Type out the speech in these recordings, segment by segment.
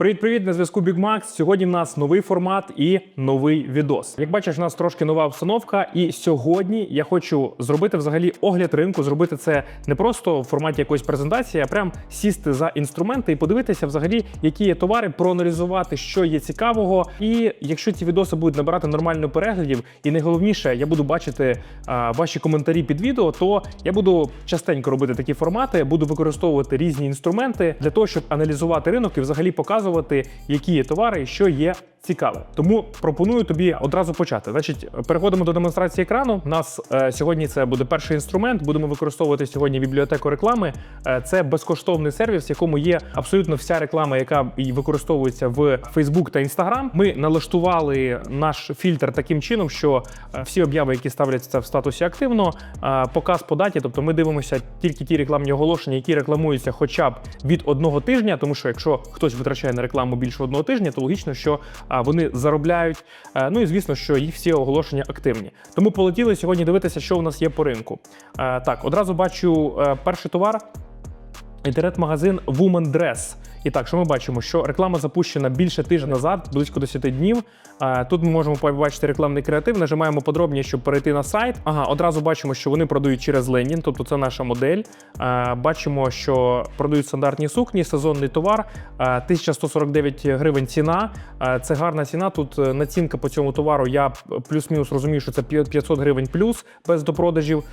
Привіт-привіт, на зв'язку Big Max. Сьогодні в нас новий формат і новий відос. Як бачиш, у нас трошки нова обстановка, і сьогодні я хочу зробити взагалі огляд ринку, зробити це не просто в форматі якоїсь презентації, а прям сісти за інструменти і подивитися, взагалі, які є товари, проаналізувати, що є цікавого. І якщо ці відоси будуть набирати нормально переглядів, і найголовніше, я буду бачити а, ваші коментарі під відео, то я буду частенько робити такі формати, буду використовувати різні інструменти для того, щоб аналізувати ринок і взагалі показувати, які є товари і що є цікаве. Тому пропоную тобі одразу почати. Значить, переходимо до демонстрації екрану. У нас е, сьогодні це буде перший інструмент. Будемо використовувати сьогодні бібліотеку реклами. Е, це безкоштовний сервіс, в якому є абсолютно вся реклама, яка і використовується в Facebook та Instagram. Ми налаштували наш фільтр таким чином, що е, всі обяви, які ставляться в статусі активно, е, показ по даті, тобто ми дивимося тільки ті рекламні оголошення, які рекламуються хоча б від одного тижня, тому що якщо хтось витрачає на рекламу більше одного тижня, то логічно, що вони заробляють. Е, Ну і звісно, що їх всі оголошення активні. Тому полетіли сьогодні дивитися, що у нас є по ринку. Е, Так, одразу бачу е, перший товар. Інтернет-магазин Woman Dress. І так, що ми бачимо? Що реклама запущена більше тижня назад, близько 10 днів. А, Тут ми можемо побачити рекламний креатив. Нажимаємо подробніше, щоб перейти на сайт. Ага, одразу бачимо, що вони продають через Ленін, тобто це наша модель. А, Бачимо, що продають стандартні сукні, сезонний товар. А, 1149 гривень ціна. Це гарна ціна. Тут е, націнка по цьому товару. Я плюс-мінус розумію, що це 500 гривень плюс без допродажів.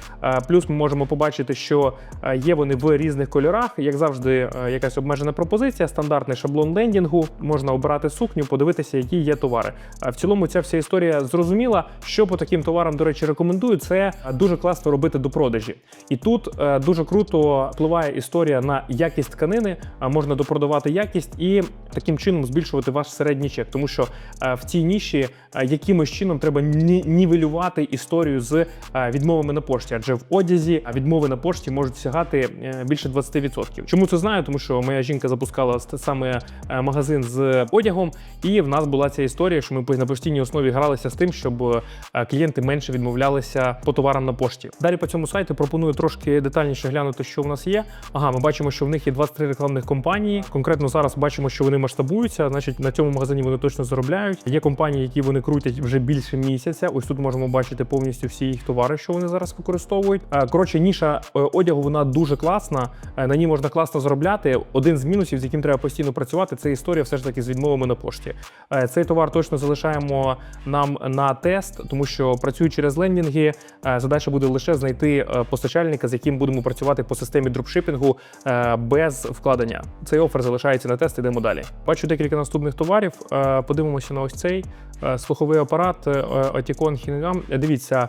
Плюс ми можемо побачити, що е, є вони в різних кольорах. Як завжди, е, якась обмежена пропозиція, стандартний шаблон лендінгу. Можна обирати сукню, подивитися, які є товари. А В цілому ця вся історія зрозуміла. Що по таким товарам, до речі, рекомендую. Це дуже класно робити до продажі. І тут е, дуже круто впливає історія на якість тканини. а Можна допродавати якість і таким чином збільшувати ваш середній чек, тому що е, в цій ніші е, якимось чином треба ні- нівелювати історію з е, відмовами на пошті, адже в одязі відмови на пошті можуть сягати більше 20%. Чому це знаю? Тому що моя жінка запускала саме магазин з одягом, і в нас була ця історія, що ми на постійній основі гралися з тим, щоб клієнти менше відмовлялися по товарам на пошті. Далі по цьому сайту пропоную трошки детальніше глянути, що в нас є. Ага, ми бачимо, що в них є 23 рекламних компанії. Конкретно зараз бачимо, що вони масштабуються. Значить, на цьому магазині вони точно заробляють. Є компанії, які вони крутять вже більше місяця. Ось тут можемо бачити повністю всі їх товари, що вони зараз використовують. Е, Коротше, ніша е, одягу вона дуже класна. Е, На ній можна класно заробляти. Один з мінусів, з яким треба постійно працювати, це історія все ж таки з відмовами на пошті. Цей товар точно залишаємо нам на тест, тому що працюють через лендінги. Задача буде лише знайти постачальника, з яким будемо працювати по системі дропшипінгу без вкладення. Цей офер залишається на тест. Ідемо далі. Бачу декілька наступних товарів. Е, Подивимося на ось цей Е, слуховий апарат е, Oticon Hingam. Дивіться,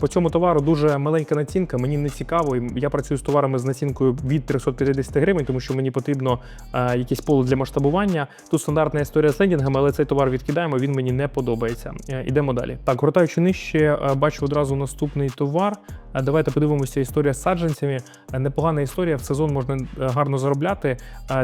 по цьому товару дуже маленька націнка. Мені не цікаво. Я працюю з товарами з націнкою від 350 гривень, тому що мені потрібно якесь поле для масштабування. Тут стандартна історія з лендінгами, але цей товар відкидаємо. Він мені не подобається. Ідемо далі. Так, гортаючи нижче, бачу одразу наступний товар. Давайте подивимося історія з саджанцями. Непогана історія. В сезон можна гарно заробляти.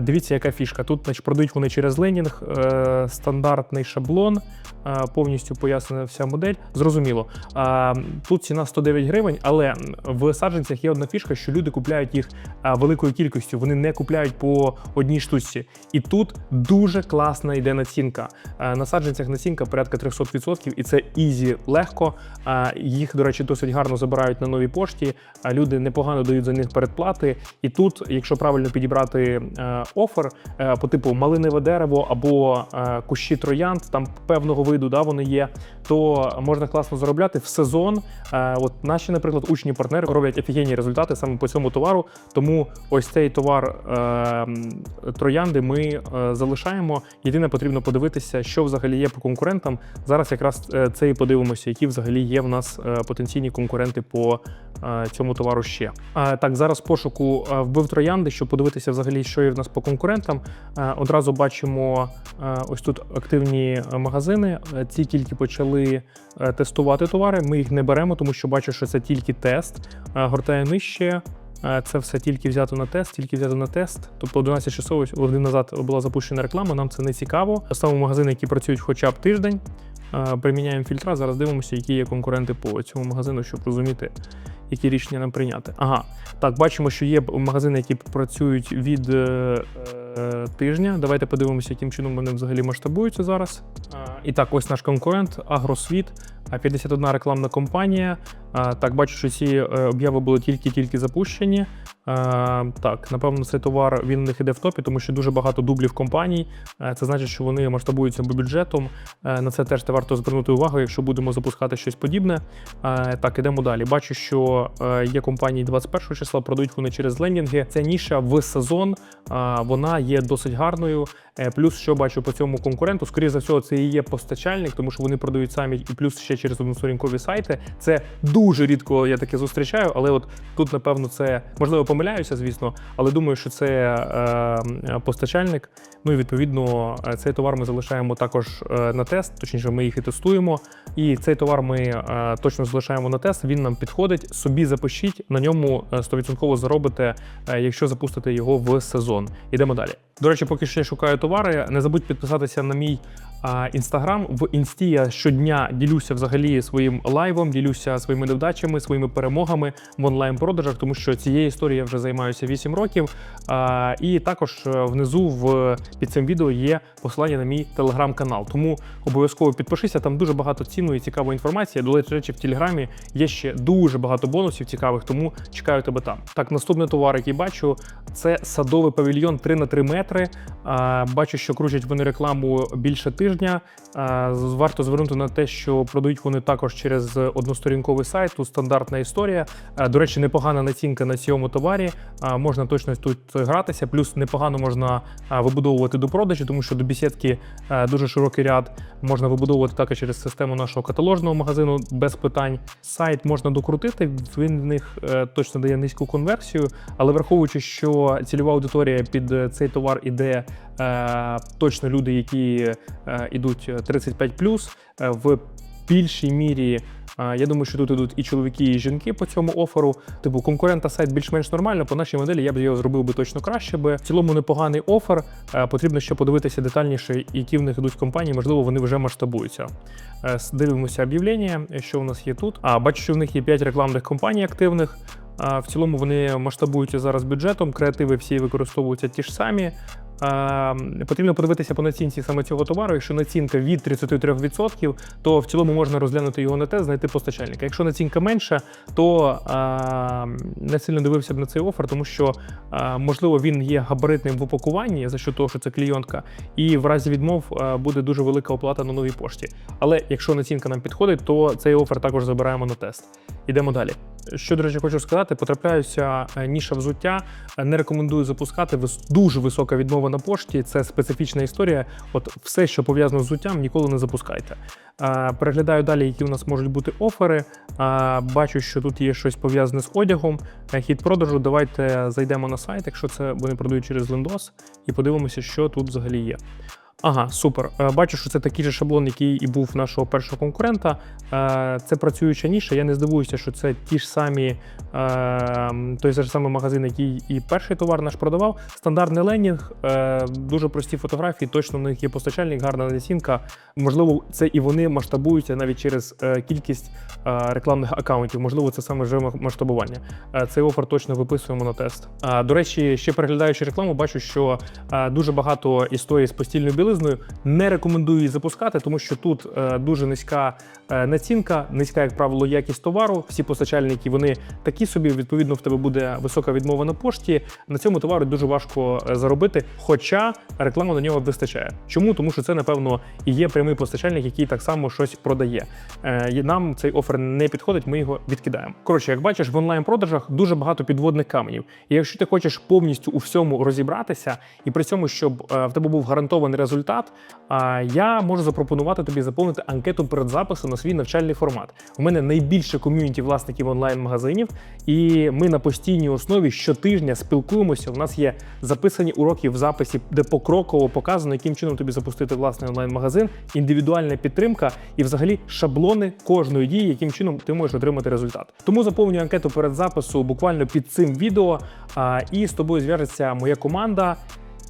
Дивіться, яка фішка. Тут значить, продають вони через ленінг, е, стандартний шаблон, е, повністю пояснена вся модель. Зрозуміло. Е, Тут ціна 109 гривень, але в саджанцях є одна фішка, що люди купляють їх е, великою кількістю. Вони не купляють по одній штучці. І тут дуже класна йде націнка. Е, На саджанцях націнка порядка 300%, і це ізі легко. Е, Їх, до речі, досить гарно забирають на новій пошті. а Люди непогано дають за них передплати. І тут, якщо правильно підібрати е, офер е, типу малинове дерево або е, кущі троянд, там певного виду да, вони є, то можна класно заробляти в сезон. Е, От наші, наприклад, учні партнери роблять офігенні результати саме по цьому товару. Тому ось цей товар е, троянди ми е, залишаємо. Єдине, потрібно подивитися, що взагалі є по конкурентам. Зараз якраз е, це і подивимося, які взагалі є в нас потенційні конкуренти по цьому товару ще. Так, зараз пошуку вбив троянди, щоб подивитися взагалі, що є в нас по конкурентам. Одразу бачимо ось тут активні магазини. Ці тільки почали е, тестувати товари. Ми їх не беремо, тому що бачу, що це тільки тест. Е, Гортає нижче. Е, Це все тільки взято на тест, тільки взято на тест. Тобто 11 часов годин назад була запущена реклама. Нам це не цікаво. Саме магазини, які працюють хоча б тиждень. Приміняємо фільтра. Зараз дивимося, які є конкуренти по цьому магазину, щоб розуміти, які рішення нам прийняти. Ага, так, бачимо, що є магазини, які працюють від е, е, тижня. Давайте подивимося, яким чином вони взагалі масштабуються зараз. І так, ось наш конкурент Агросвіт. 51 рекламна компанія. Так, бачу, що ці е, обяви були тільки-тільки запущені. А, Так, напевно, цей товар він у них іде в топі, тому що дуже багато дублів компаній. Е, Це значить, що вони масштабуються бюджетом. Е, На це теж варто звернути увагу, якщо будемо запускати щось подібне. Е, Так, ідемо далі. Бачу, що е, є компанії 21 числа, продають вони через лендінги. Ця ніша в сезон вона є досить гарною. Е, Плюс, що бачу по цьому конкуренту, скоріше за всього, це і є постачальник, тому що вони продають самі і плюс ще через односторінкові сайти. Це дуже рідко я таке зустрічаю, але от тут, напевно, це можливо помиляюся, звісно, але думаю, що це е, постачальник. Ну і відповідно е, цей товар ми залишаємо також е, на тест, точніше, ми їх і тестуємо. І цей товар ми точно залишаємо на тест. Він нам підходить. Собі запишіть на ньому е, 100% заробите, якщо запустите його в сезон. Ідемо далі. До речі, поки я шукаю товари, не забудь підписатися на мій інстаграм. В інсті я щодня ділюся взагалі своїм лайвом, ділюся своїми невдачами, своїми перемогами в онлайн-продажах, тому що цією історією я вже займаюся 8 років. І також е, внизу в під цим відео є посилання на мій телеграм-канал. Тому обов'язково підпишися. Там дуже багато цінної і цікавої інформації. До речі, в телеграмі є ще дуже багато бонусів цікавих, тому чекаю тебе там. Так, наступний товар, який бачу, це садовий павільйон 3 на 3 метри. Бачу, що крутять вони рекламу більше тижня. З- Варто звернути на те, що продають вони також через односторінковий сайт. Тут стандартна історія. До речі, непогана націнка на цьому товарі. Можна точно тут гратися. Плюс непогано можна вибудовувати до продажі, тому що до бесідки а, дуже широкий ряд. Можна вибудовувати також через систему нашого каталожного магазину без питань. Сайт можна докрутити. Він в них е, точно дає низьку конверсію, але враховуючи, що цільова аудиторія під е, цей товар іде е, точно люди, які е, ідуть 35+, е, в більшій мірі. е, Я думаю, що тут ідуть і чоловіки, і жінки по цьому оферу. Типу конкурента сайт більш-менш нормально. По нашій моделі я б його зробив би точно краще. Би в цілому непоганий офер. Е, Потрібно ще подивитися детальніше, які в них ідуть компанії. Можливо, вони вже масштабуються. Е, Дивимося об'явлення, що у нас є тут. А бачу, що в них є 5 рекламних компаній активних. В цілому вони масштабуються зараз бюджетом, креативи всі використовуються ті ж самі. А, Потрібно подивитися по націнці саме цього товару. Якщо націнка від 33%, то в цілому можна розглянути його на тест, знайти постачальника. Якщо націнка менша, то а, не сильно дивився б на цей офер, тому що а, можливо він є габаритним в упакуванні за що того, що це клійонтка, і в разі відмов буде дуже велика оплата на новій пошті. Але якщо націнка нам підходить, то цей офер також забираємо на тест. Ідемо далі. Що, до речі, хочу сказати, потрапляюся е, ніша взуття. Е, Не рекомендую запускати дуже висока відмова на пошті. Це специфічна історія. От все, що пов'язано з взуттям, ніколи не запускайте. Е, Переглядаю далі, які у нас можуть бути офери. Бачу, що тут є щось пов'язане з одягом. Хід продажу. Давайте зайдемо на сайт, якщо це вони продають через Лендос, і подивимося, що тут взагалі є. Ага, супер. Е, Бачу, що це такий же шаблон, який і був нашого першого конкурента. Е, Це працююча ніша. Я не здивуюся, що це ті ж самі е, той же самий магазин, який і перший товар наш продавав. Стандартний ленінг, дуже прості фотографії. Точно в них є постачальник, гарна націнка. Можливо, це і вони масштабуються навіть через кількість рекламних акаунтів. Можливо, це саме вже масштабування. Цей офер точно виписуємо на тест. До речі, ще переглядаючи рекламу, бачу, що дуже багато історій з постільною білизною. Не рекомендую її запускати, тому що тут е, дуже низька е, націнка, низька, як правило, якість товару. Всі постачальники вони такі собі. Відповідно, в тебе буде висока відмова на пошті. На цьому товару дуже важко е, заробити, хоча реклама на нього вистачає. Чому? Тому що це, напевно, і є прямий постачальник, який так само щось продає. Нам цей офер не підходить, ми його відкидаємо. Коротше, як бачиш, в онлайн-продажах дуже багато підводних каменів. І якщо ти хочеш повністю у всьому розібратися, і при цьому, щоб в тебе був гарантований результат, а, я можу запропонувати тобі заповнити анкету перед записом на свій навчальний формат. У мене найбільше ком'юніті власників онлайн-магазинів, і ми на постійній основі щотижня спілкуємося. У нас є записані уроки в записі, де покроково показано, яким чином тобі запустити власний онлайн-магазин, індивідуальна підтримка і взагалі шаблони кожної дії, яким чином ти можеш отримати результат. Тому заповнюю анкету перед запису буквально під цим відео, і з тобою зв'яжеться моя команда.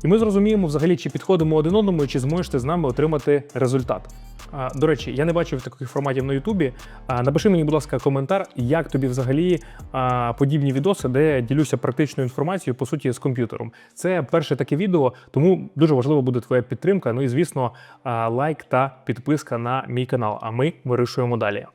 І ми зрозуміємо взагалі, чи підходимо один одному, і чи зможеш ти з нами отримати результат. А, До речі, я не бачив таких форматів на Ютубі. А, Напиши мені, будь ласка, коментар, як тобі взагалі а, подібні відоси, де я ділюся практичною інформацією, по суті, з комп'ютером. Це перше таке відео, тому дуже важливо буде твоя підтримка. Ну і звісно, лайк та підписка на мій канал. А ми вирішуємо далі.